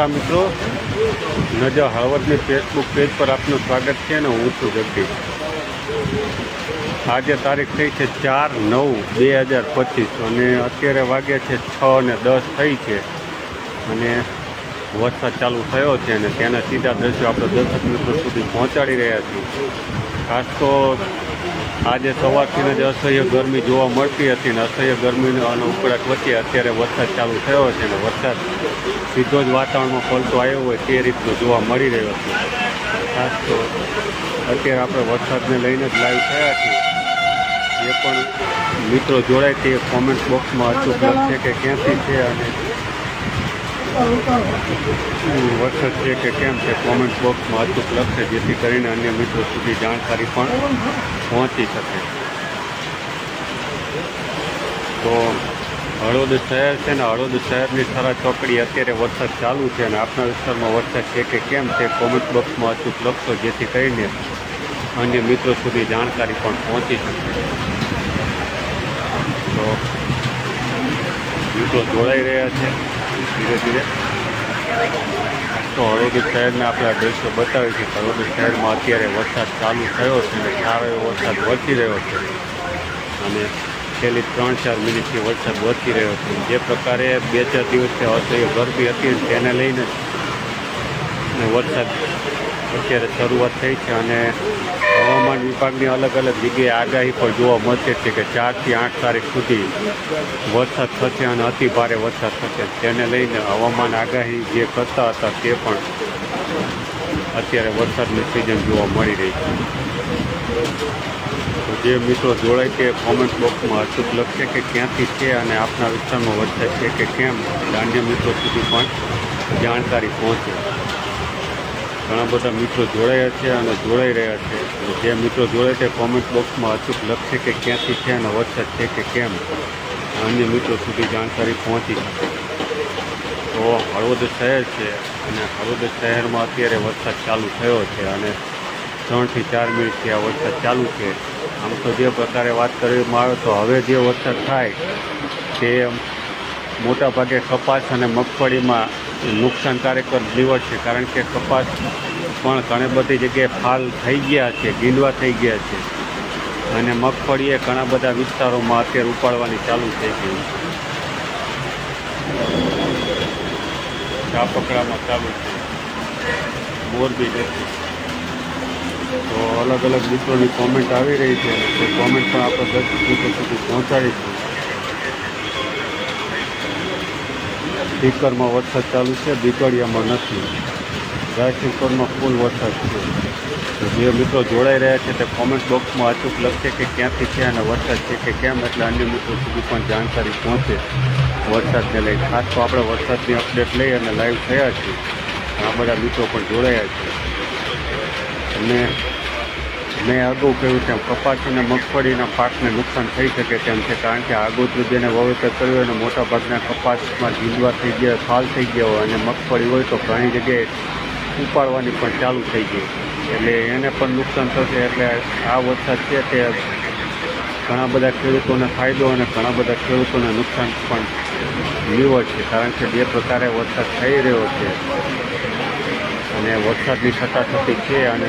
નમસ્કાર મિત્રો. નજર હળવદની ફેસબુક પેજ પર આપનું સ્વાગત છે અને હું છું જગદીશ આજે તારીખ થઈ છે ચાર નવ બે હજાર પચીસ અને અત્યારે વાગ્યા છે છ અને દસ થઈ છે. અને વરસાદ ચાલુ થયો છે અને તેના સીધા દ્રશ્યો આપણે દર્શક મિત્રો સુધી પહોંચાડી રહ્યા છીએ. ખાસ તો આજે સવારથી જ અસહ્ય ગરમી જોવા મળતી હતી અને અસહ્ય ગરમીનો અને ઉકળાટ વચ્ચે અત્યારે વરસાદ ચાલુ થયો છે અને વરસાદ સીધો જ વાતાવરણમાં પલટો આવ્યો હોય તે રીતનો જોવા મળી રહ્યો છે. ખાસ તો અત્યારે આપણે વરસાદને લઈને જ લાઈવ થયા છીએ. જે પણ મિત્રો જોડાય તે કોમેન્ટ બોક્સમાં અચૂક લખશે કે ક્યાંથી છે અને વરસાદ છે કે કેમ છે? કોમેન્ટ બોક્સમાં અચૂક લખશે, જેથી કરીને અન્ય મિત્રો સુધી જાણકારી પણ પહોંચી શકે. તો હળવદ શહેર છે ને હળવદ શહેરની સારા ચોકડી અત્યારે વરસાદ ચાલુ છે અને આપણા વિસ્તારમાં વરસાદ છે કે કેમ છે? કોમેન્ટ બોક્સમાં અચૂક લખશો, જેથી કરીને અન્ય મિત્રો સુધી જાણકારી પણ પહોંચી શકે. તો મિત્રો જોડાઈ રહ્યા છે. ધીરે ધીરે. તો હળવદ શહેરના આપણે દ્રશ્યો બતાવીએ છીએ કે હળવદ શહેરમાં અત્યારે વરસાદ ચાલુ થયો છે અને સારો એવો વરસાદ વરસી રહ્યો છે. અને છેલ્લી ત્રણ ચાર મિનિટથી વરસાદ વરસી રહ્યો છે. જે પ્રકારે બે ચાર દિવસથી અસહ્ય ગરમી હતી તેને લઈને વરસાદ અત્યારે શરૂઆત થઈ છે અને હવામાન વિભાગની અલગ અલગ જગ્યાએ આગાહી પણ જોવા મળશે છે કે ચારથી આઠ તારીખ સુધી વરસાદ થશે અને અતિ ભારે વરસાદ થશે. તેને લઈને હવામાન આગાહી જે કરતા હતા તે પણ અત્યારે વરસાદની સિઝન જોવા મળી રહી છે. જે મિત્રો જોડાય તે કોમેન્ટ બોક્સમાં અચૂક લખશે કે ક્યાંથી છે અને આપના વિસ્તારમાં વરસાદ છે કે કેમ? અન્ય મિત્રો સુધી પણ જાણકારી પહોંચે. ઘણા બધા મિત્રો જોડાયા છે અને જોડાઈ રહ્યા છે. જે મિત્રો જોડાય છે કોમેન્ટ બોક્સમાં અચૂક લખશે કે ક્યાંથી છે અને વરસાદ છે કે કેમ. અન્ય મિત્રો સુધી જાણકારી પહોંચી શકે. તો હળવદ શહેર છે અને હળવદ શહેરમાં અત્યારે વરસાદ ચાલુ થયો છે અને ત્રણથી ચાર મિનિટથી આ વરસાદ ચાલુ છે. આમ તો જે પ્રકારે વાત કરવામાં આવે તો હવે જે વરસાદ થાય, તે મોટાભાગે કપાસ અને મગફળીમાં નુકસાનકારક જ નીવડશે કારણ કે કપાસ પણ ઘણી બધી જગ્યાએ ફાલ થઈ ગયા છે ગીંડવા થઈ ગયા છે. અને મગફળીએ ઘણા બધા વિસ્તારોમાં અત્યારે ઉપાડવાની ચાલુ થઈ ગઈ છે. ચાપકડામાં ચાલુ છે. મોરબી નથી તો અલગ અલગ મિત્રોની કોમેન્ટ આવી રહી છે. તે કોમેન્ટ પણ આપણે દસ મિત્રો સુધી પહોંચાડીશું. સ્પીકરમાં વરસાદ ચાલુ છે બીકડિયામાં નથી. રાયસિંગપુરમાં ફૂલ વરસાદ છે. જે મિત્રો જોડાઈ રહ્યા છે તે કોમેન્ટ બોક્સમાં અચૂક લખશે કે ક્યાંથી છે અને વરસાદ છે કે કેમ, એટલે અન્ય મિત્રો સુધી પણ જાણકારી પહોંચે. વરસાદને લઈ ખાસ તો આપણે વરસાદની અપડેટ લઈ અને લાઈવ થયા છીએ. આ બધા મિત્રો પણ જોડાયા છે. અને મેં અગાઉ કહ્યું તેમ કપાસ અને મગફળીના પાકને નુકસાન થઈ શકે તેમ છે, કારણ કે આગોતરું જેને વાવેતર કર્યું અને મોટાભાગના કપાસમાં જીંદવા થઈ ગયા ફાલ થઈ ગયા હોય અને મગફળી હોય તો ઘણી જગ્યાએ ઉપાડવાની પણ ચાલુ થઈ ગઈ. એટલે એને પણ નુકસાન થશે એટલે આ વરસાદ છે તે ઘણા બધા ખેડૂતોને ફાયદો અને ઘણા બધા ખેડૂતોને નુકસાન પણ નીવડશે કારણ કે બે પ્રકારે વરસાદ થઈ રહ્યો છે. અને વરસાદની થતી છે અને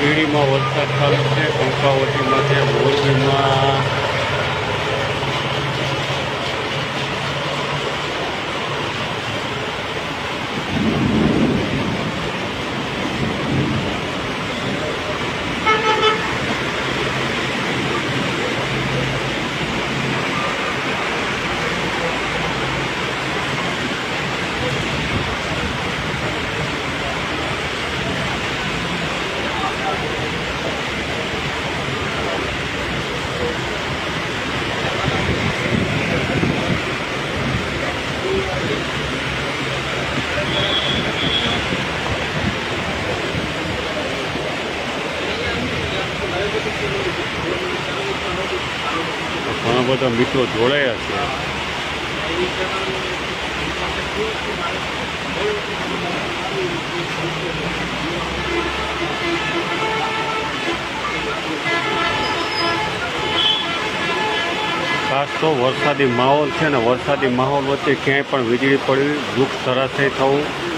વીજળીમાં વરસાદ ચાલુ છે કંકાવટીમાં છે મોરબીમાં ઘણા બધા મિત્રો જોડાયા છે. ખાસ તો વરસાદી માહોલ છે ને વરસાદી માહોલ વચ્ચે ક્યાંય પણ વીજળી પડવી દુઃખ સરાશય થવું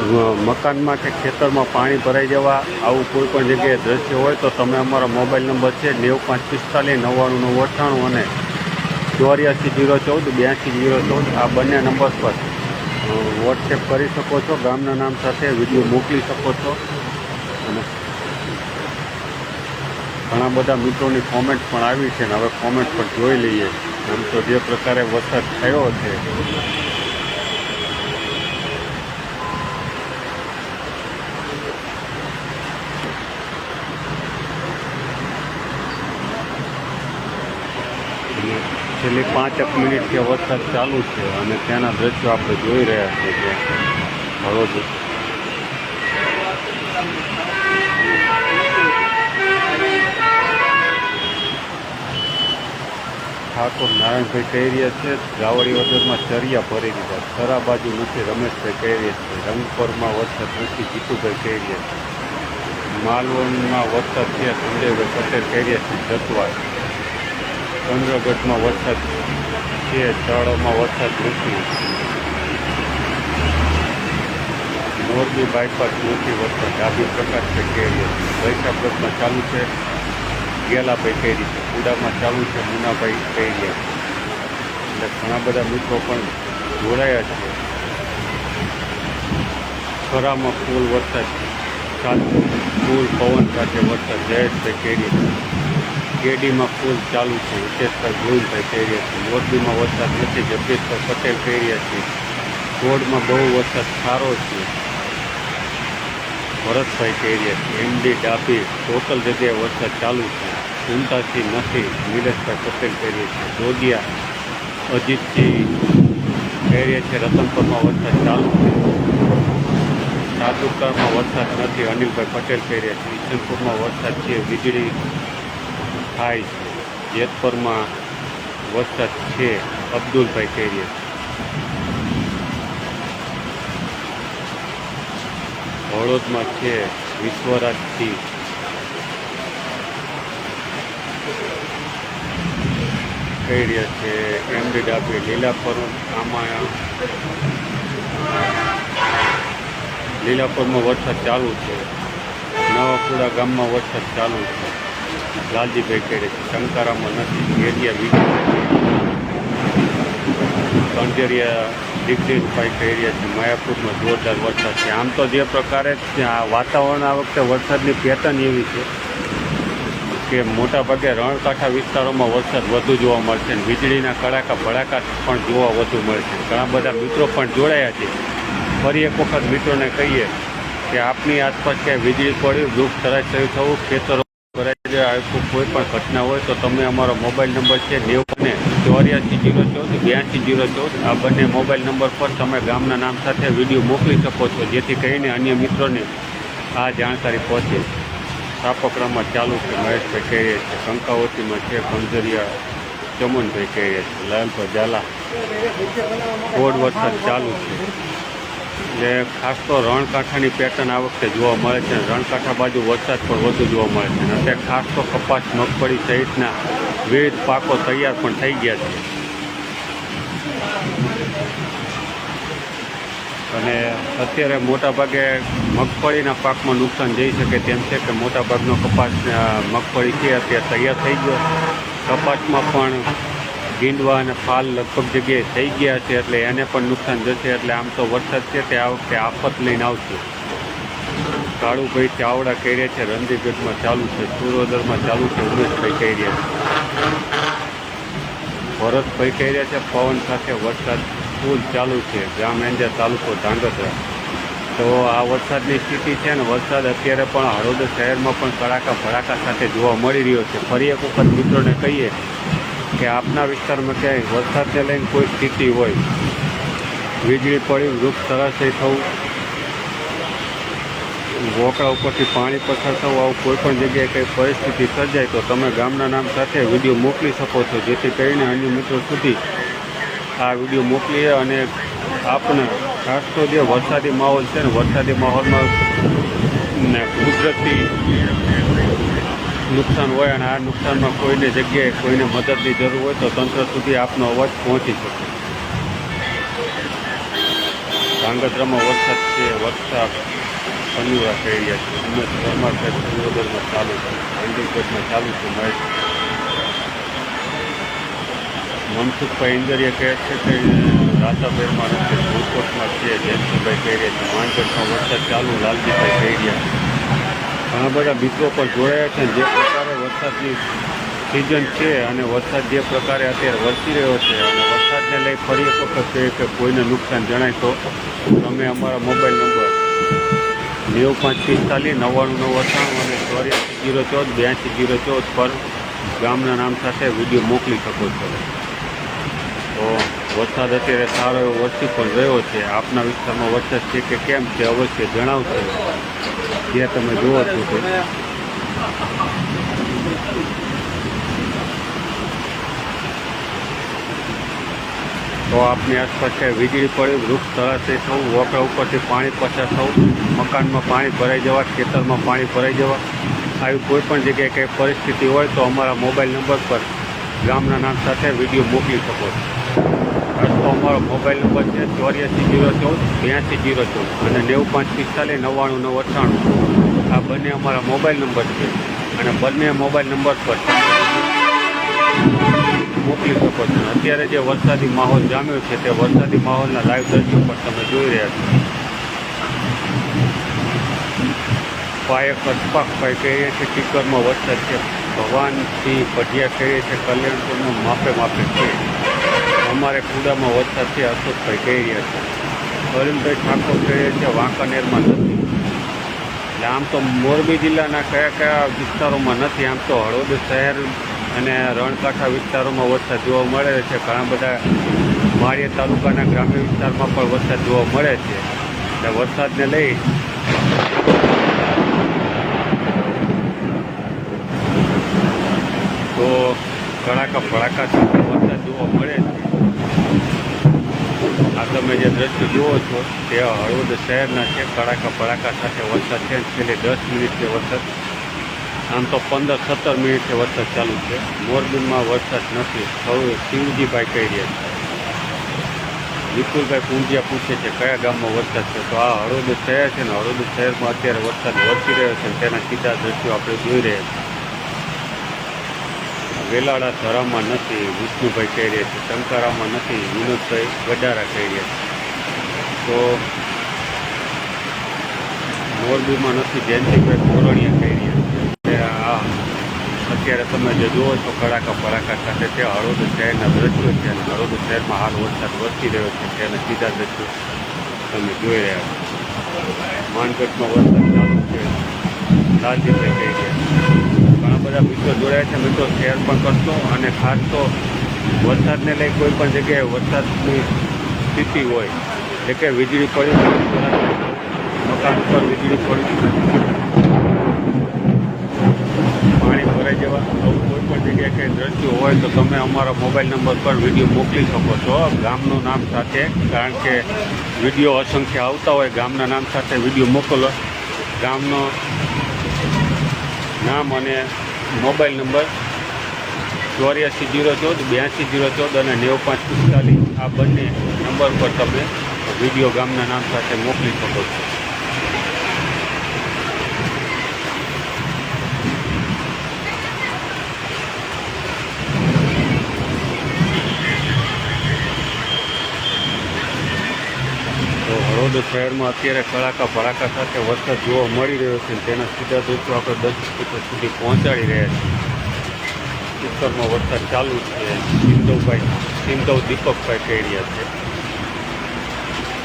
મકાનમાં કે ખેતરમાં પાણી ભરાઈ જવા આવું કોઈ પણ જગ્યાએ દ્રશ્ય હોય તો તમે અમારો મોબાઈલ નંબર છે નેવું પાંચ પિસ્તાલીસ નવ્વાણું નવ અઠ્ઠાણું અને ચોર્યાસી જીરો ચૌદ બ્યાસી જીરો ચૌદ આ બંને નંબર પર વોટ્સએપ કરી શકો છો, ગામના નામ સાથે વીડિયો મોકલી શકો છો. અને ઘણા બધા મિત્રોની કોમેન્ટ પણ આવી છે ને હવે કોમેન્ટ પણ જોઈ લઈએ. આમ તો જે પ્રકારે વરસાદ થયો છે અને છેલ્લી પાંચેક મિનિટથી વરસાદ ચાલુ છે અને ત્યાંના દ્રશ્યો આપણે જોઈ રહ્યા છીએ કે હળવદ ઠાકોર નારાયણભાઈ કહી છે જાવડી વગરમાં ચરિયા ભરી દીધા. ખરા બાજુ નથી, રમેશભાઈ કહી છે. રંગપરમાં વરસાદ નથી, જીતુભાઈ કહી છે. માલવણમાં વરસાદ છે સંજયભાઈ પટેલ કહી રહ્યા છે જતવાર ચંદ્રગઢમાં વરસાદ છે ચાળોમાં વરસાદ નથી. મોરબી બાયપાસ નથી વરસાદ. ડાબી પ્રકાશ છે કેરી વૈશાખમાં ચાલુ છે. ગેલાભાઈ કેરી છે કુડામાં ચાલુ છે, મુનાભાઈ કહી એટલે ઘણા બધા મિત્રો પણ જોડાયા છે. ખરામાં ફૂલ વરસાદ. ચાલુ ફૂલ પવન સાથે વરસાદ. જયેશભાઈ છે કેડીમાં ફૂલ ચાલુ છે. હિતેશભાઈ ગોવિંદભાઈ કહી રહ્યા છે મોરબીમાં વરસાદ નથી જગદીશભાઈ પટેલ પહેર્યા છે. ગોડમાં બહુ વરસાદ સારો છે. ભરતભાઈ પહેર્યા છે. એમડી ડાભી, ટોટલ જગ્યાએ વરસાદ ચાલુ છે. ચિંતાથી નથી, નિલેશભાઈ પટેલ પહેર્યા છે. જોડિયા અજીતસિંહ પહેર્યા છે. રતનપુરમાં વરસાદ ચાલુ છે. સાદુકામાં વરસાદ નથી. અનિલભાઈ પટેલ પહેર્યા છે. ઈસનપુરમાં વરસાદ છે. વીજળી થાય છે જેતપુરમાં વરસાદ છે, અબ્દુલભાઈ કહી રહ્યા હળોદમાં છે, વિશ્વરાજસિંહ. કહી છે, એમડી ડાબી લીલાપુર આમાં લીલાપુરમાં વરસાદ ચાલુ છે. નવાપુરા ગામમાં વરસાદ ચાલુ છે. લાલજીભાઈ કહે છે. શંકારામાં નથી. એરિયા વીજળી કંજરિયા દિગ્દેશભાઈ કહી છે. માયાપુરમાં જોરદાર વરસાદ છે. આમ તો જે પ્રકારે વાતાવરણ આ વખતે વરસાદની પેટર્ન એવી છે કે મોટાભાગે રણકાંઠા વિસ્તારોમાં વરસાદ વધુ જોવા મળશે વીજળીના કડાકા ભડાકા પણ જોવા વધુ મળશે. ઘણા બધા મિત્રો પણ જોડાયા છે. ફરી એક વખત મિત્રોને કહીએ કે આપની આસપાસ ક્યાંય વીજળી પડી વૃક્ષ થયું થવું, ખેતરો છે કોઈ પણ ઘટના હોય તો તમે અમારો મોબાઈલ નંબર છે નેવું ને ચોર્યાસી જીરો ચૌદ, બ્યાસી જીરો ચૌદ. આ બંને મોબાઈલ નંબર પર તમે ગામના નામ સાથે વીડિયો મોકલી શકો છો, જેથી કરીને અન્ય મિત્રોને આ જાણકારી પહોંચે. સાપકડામાં ચાલુ છે, મહેશભાઈ કહીએ છે, કંકાવતીમાં છે, કંજરિયા ચમનભાઈ કહીએ છે, લાલભાઈ ઝાલા. કોડ વરસાદ ચાલુ છે. એટલે ખાસ તો રણકાંઠાની પેટર્ન આ વખતે જોવા મળે છે. રણકાંઠા બાજુ વરસાદ પણ વધુ જોવા મળે છે. અને અત્યારે ખાસ તો કપાસ, મગફળી સહિતના વિવિધ પાકો તૈયાર પણ થઈ ગયા છે. અને અત્યારે મોટાભાગે મગફળીના પાકમાં નુકસાન જઈ શકે તેમ છે કે મોટાભાગનો કપાસ મગફળી છે, અત્યારે તૈયાર થઈ ગયો. કપાસમાં પણ ગીંડવા અને ફાલ લગભગ જગ્યાએ થઈ ગયા છે એટલે એને પણ નુકસાન જશે એટલે આમ તો વરસાદ છે તે આ વખતે આફત લઈને આવશે. કાળુભાઈ ચાવડા કહી રહ્યા છે, રંધીગઢમાં ચાલુ છે સુરોદરમાં ચાલુ છે ઉમેશભાઈ રહ્યા છે. ભરતભાઈ રહ્યા છે, પવન સાથે વરસાદ ફૂલ ચાલુ છે ગ્રામ એંજા તાલુકો ધાંગધ્રા. તો આ વરસાદની સ્થિતિ છે ને, વરસાદ અત્યારે પણ હળવદ શહેરમાં પણ કડાકા ભડાકા સાથે જોવા મળી રહ્યો છે. ફરી એક વખત મિત્રોને કહીએ કે આપના વિસ્તારમાં ક્યાંય વરસાદને લઈને કોઈ સ્થિતિ હોય, વીજળી પડી વૃક્ષ તરાશય થવું, વોકળા ઉપરથી પાણી પસાર થવું, આવું કોઈ પણ જગ્યાએ કંઈ પરિસ્થિતિ સર્જાય તો તમે ગામના નામ સાથે વીડિયો મોકલી શકો છો, જેથી કરીને અન્ય મિત્રો સુધી આ વીડિયો મોકલીએ અને આપને ખાસ તો જે વરસાદી માહોલ છે ને, વરસાદી માહોલમાં ને કુદરતી નુકસાન હોય અને આ નુકસાનમાં કોઈને જગ્યાએ કોઈને મદદની જરૂર હોય તો તંત્ર સુધી આપનો અવાજ પહોંચી શકે. ધ્રાંગધ્રામાં વરસાદ છે, વરસાદ શનિવાર થઈ રહ્યા છે. ઉમેશ પરમાર છે સુરેન્દ્રમાં ચાલુ છે. ચંદીગઢમાં ચાલુ છે મહેશ મનસુખભાઈ ઇન્દરિયા કહે છે કે રાતાબેરમાં નથી ભૂતકોટમાં છે જયંતિભાઈ કહી રહ્યા છે માનગઢમાં વરસાદ ચાલુ, લાલજીભાઈ કહી રહ્યા છે. ઘણા બધા મિત્રો પણ જોડાયા છે જે પ્રકારે વરસાદની સિઝન છે અને વરસાદ જે પ્રકારે અત્યારે વરસી રહ્યો છે અને વરસાદને લઈ ફરી એક વખત કહીએ કે કોઈને નુકસાન જણાય તો તમે અમારા મોબાઈલ નંબર નેવું પાંચ પિસ્તાલીસ નવ્વાણું નવ અઠાણું અને ચોર્યાસી જીરો ચૌદ, બ્યાસી જીરો ચૌદ પર ગામના નામ સાથે વીડિયો મોકલી શકો છો. તો વરસાદ અત્યારે સારો એવો વરસી પણ રહ્યો છે. આપના વિસ્તારમાં વરસાદ છે કે કેમ છે અવશ્ય જણાવશો. જ્યાં તમે જુઓ છો તે. તો આપની આસપાસ છે વીજળી પડી, વૃક્ષ તળાશે થવું વોકડા ઉપરથી પાણી પસાર થવું, મકાનમાં પાણી ભરાઈ જવા, ખેતરમાં પાણી ભરાઈ જવા, આવી કોઈ પણ જગ્યાએ કંઈ પરિસ્થિતિ હોય તો અમારા મોબાઈલ નંબર પર ગામના નામ સાથે વીડિયો મોકલી શકો છો. અમારો મોબાઈલ નંબર છે ચોર્યાસી જીરો ચૌદ, બ્યાસી જીરો ચૌદ અને નેવું પાંચ પિસ્તાલીસ, નવ્વાણું નવ અઠ્ઠાણું આ બંને અમારા મોબાઈલ નંબર છે અને બંને મોબાઈલ નંબર પર મોકલી શકો છો. અત્યારે જે વરસાદી માહોલ જામ્યો છે તે વરસાદી માહોલના લાઈવ દ્રશ્યો પણ તમે જોઈ રહ્યા છો. પાયક અસ્પાકભાઈ કહીએ છીએ ટીકરમાં વરસાદ છે. ભગવાનથી પઢિયા કહીએ છીએ કલ્યાણપુરનું માપે માપે છે. અમારે કુડામાં છે અશોકભાઈ કહી રહ્યા છે. અરવિંદભાઈ ઠાકોર કહીએ છે, વાંકાનેરમાં નથી. એટલે આમ તો મોરબી જિલ્લાના કયા કયા વિસ્તારોમાં નથી, આમ તો હળવદ શહેર અને રણકાંઠા વિસ્તારોમાં વરસાદ જોવા મળે છે. ઘણા બધા માળિયા તાલુકાના ગ્રામ્ય વિસ્તારમાં પણ વરસાદ જોવા મળે છે. એટલે વરસાદને લઈ તો કડાકા ભડાકા સાથે વરસાદ જોવા તમે જે દ્રશ્ય જુઓ છો, તે હળવદ શહેરના છે. કડાકા ભડાકા સાથે વરસાદ છે. છેલ્લે દસ મિનિટથી વરસાદ. આમ તો પંદર સત્તર મિનિટથી વરસાદ ચાલુ છે. મોરબીમાં વરસાદ નથી. હવે શિવજીભાઈ કહી રહ્યા છે. વિપુલભાઈ પૂંજિયા પૂછે છે, કયા ગામમાં વરસાદ છે? તો આ હળવદ શહેર છે ને, હળવદ શહેરમાં અત્યારે વરસાદ વરસી રહ્યો છે તેના સીધા દ્રશ્યો આપણે જોઈ રહ્યા છીએ. વેલાળા ધરામાં નથી, વિષ્ણુભાઈ કહી રહ્યા છે, શંકારામાં નથી, વિનોદભાઈ વડારા કહી રહ્યા છે. તો મોરબીમાં નથી, જયંતિભાઈ કોરણિયા કહી રહ્યા છે. આ અત્યારે તમે જે જુઓ છો કડાકા ફડાકા સાથે તે હળવદ શહેરના દ્રશ્યો છે અને હળવદ શહેરમાં હાલ વરસાદ વરસી રહ્યો છે તેના સીધા દ્રશ્યો તમે જોઈ રહ્યા છો. માનગઢમાં વરસાદ ચાલુ છે. લાલજીભાઈ કહી રહ્યા ઘણા બધા મિત્રો જોડાયા છે. મિત્રો શેર પણ કરશો અને ખાસ તો વરસાદને લઈ કોઈ પણ જગ્યાએ વરસાદની સ્થિતિ હોય એટલે કે વીજળી પડી મકાન ઉપર વીજળી પડી પાણી ભરાઈ જવા, આવું કોઈ પણ જગ્યાએ કંઈ દ્રશ્યો હોય તો તમે અમારા મોબાઈલ નંબર પર વીડિયો મોકલી શકો છો. ગામનું નામ સાથે, કારણ કે વીડિયો અસંખ્ય આવતા હોય, ગામના નામ સાથે વીડિયો મોકલો. ગામનો નામ અને મોબાઈલ નંબર ચોર્યાસી જીરો ચૌદ, બ્યાસી જીરો ચૌદ અને નેવું પાંચ પિસ્તાલીસ. આ બંને નંબર પર તમે વીડિયો ગામના નામ સાથે મોકલી શકો છો. તો હળવદ શહેરમાં અત્યારે કડાકા ભડાકા સાથે વરસાદ જોવા મળી રહ્યો છે તેના સીધા દૃશ્યો આપણે દસ કિલોમીટર સુધી પહોંચાડી રહ્યા છીએ. ઉત્તરમાં વરસાદ ચાલુ છે. સિંધવભાઈ, સિંધવ દીપકભાઈ કહી રહ્યા છે.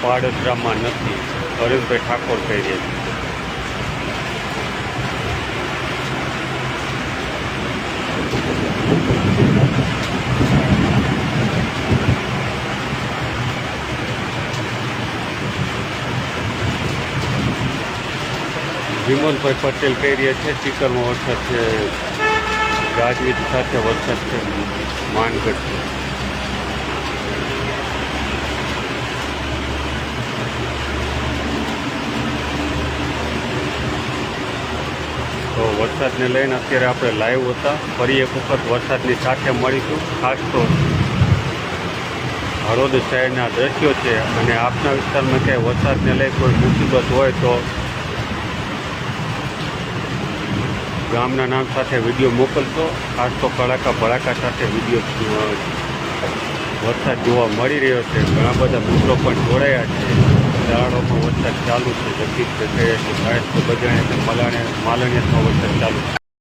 પાડદરામાં નથી. હરેશભાઈ ઠાકોર કહી રહ્યા છે. વિમલભાઈ પટેલ કહી રહ્યા છે, ચીકરમાં વરસાદ છે, ગાજવીજ સાથે વરસાદ છે માનગઢ છે. તો વરસાદને લઈને અત્યારે આપણે લાઈવ હતા. ફરી એક વખત વરસાદની સાથે મળીશું. ખાસ તો હળોદ શહેરના દ્રશ્યો છે અને આપના વિસ્તારમાં ક્યાંય વરસાદને લઈ કોઈ મુસીબત હોય તો ગામના નામ સાથે વીડિયો મોકલશો ખાસ તો કડાકા ભડાકા સાથે વીડિયો વરસાદ જોવા મળી રહ્યો છે. ઘણા બધા મિત્રો પણ જોડાયા છે. દાડોમાં વરસાદ ચાલુ છે. જગદીશ કહે છે મહેશ બજાણે મલાણે માલણીયમાં વરસાદ ચાલુ છે.